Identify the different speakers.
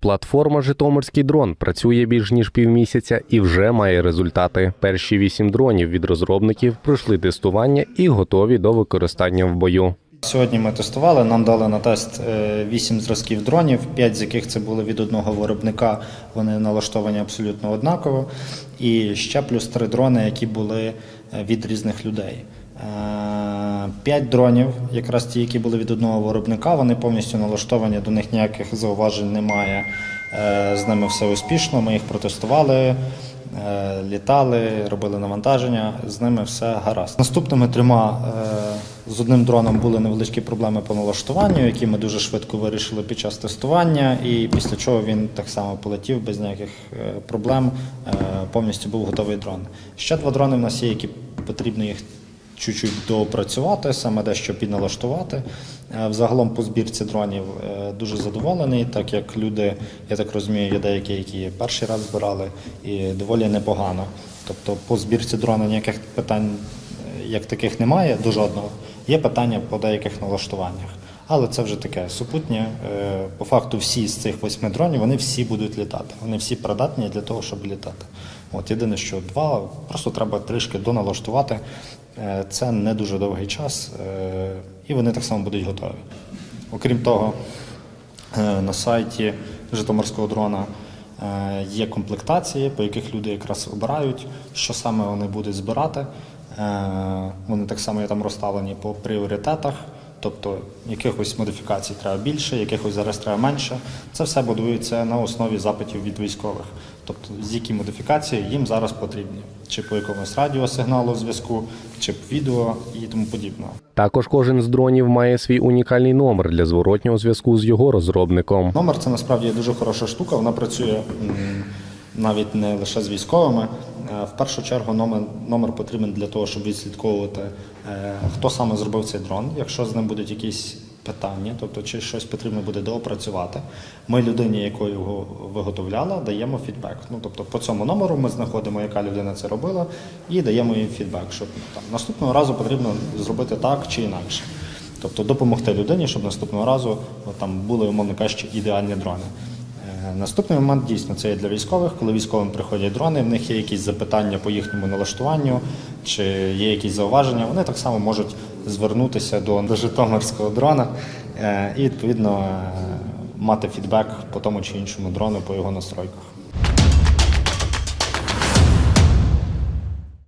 Speaker 1: Платформа Житомирський дрон працює більш ніж півмісяця і вже має результати. Перші вісім дронів від розробників пройшли тестування і готові до використання в бою.
Speaker 2: Сьогодні ми тестували. Нам дали на тест 8 зразків дронів, 5 з яких це були від одного виробника. Вони налаштовані абсолютно однаково. І ще плюс 3 дрони, які були е, від різних людей. 5 дронів, якраз ті, які були від одного виробника, вони повністю налаштовані, до них ніяких зауважень немає. Е, З ними все успішно. Ми їх протестували. Е, Літали, робили навантаження, з ними все гаразд. Наступними трьома е, з одним дроном були невеличкі проблеми по налаштуванню, які ми дуже швидко вирішили під час тестування, і після чого він так само полетів без ніяких проблем. Повністю був готовий дрон. Ще два дрони в нас є, які потрібно їх чуть-чуть доопрацювати, саме дещо підналаштувати. Е, Взагалом по збірці дронів е, дуже задоволений, так як люди, я так розумію, є деякі, які перший раз збирали, і доволі непогано. Тобто по збірці дрона ніяких питань е, як таких немає до жодного. Є питання по деяких налаштуваннях. Але це вже таке супутнє. По факту всі з цих восьми дронів вони всі будуть літати. Вони всі придатні для того, щоб літати. От єдине, що два, просто треба трішки доналаштувати. Е, Це не дуже довгий час, е, і вони так само будуть готові. Окрім того, е, на сайті Житомирського дрона є комплектації, по яких люди якраз обирають, що саме вони будуть збирати. Вони так само є там розставлені по пріоритетах. Тобто якихось модифікацій треба більше, якихось зараз треба менше. Це все будується на основі запитів від військових. Тобто, з які модифікації їм зараз потрібні, чи по якомусь радіосигналу зв'язку, чи по відео і тому подібного.
Speaker 1: Також кожен з дронів має свій унікальний номер для зворотнього зв'язку з його розробником.
Speaker 2: Номер це насправді дуже хороша штука. Вона працює навіть не лише з військовими. Е, В першу чергу номер, номер потрібен для того, щоб відслідковувати, е, хто саме зробив цей дрон. Якщо з ним будуть якісь питання, тобто чи щось потрібно буде доопрацювати, ми людині, яку його виготовляла, даємо фідбек. Ну тобто по цьому номеру ми знаходимо, яка людина це робила, і даємо їм фідбек, що там наступного разу потрібно зробити так чи інакше. Тобто допомогти людині, щоб наступного разу там були, умовно кажучи, ідеальні дрони. Е, Наступний момент дійсно це є для військових. Коли військовим приходять дрони, в них є якісь запитання по їхньому налаштуванню, чи є якісь зауваження, вони так само можуть звернутися до, до Житомирського дрона е, і відповідно е, мати фідбек по тому чи іншому дрону по його настройках.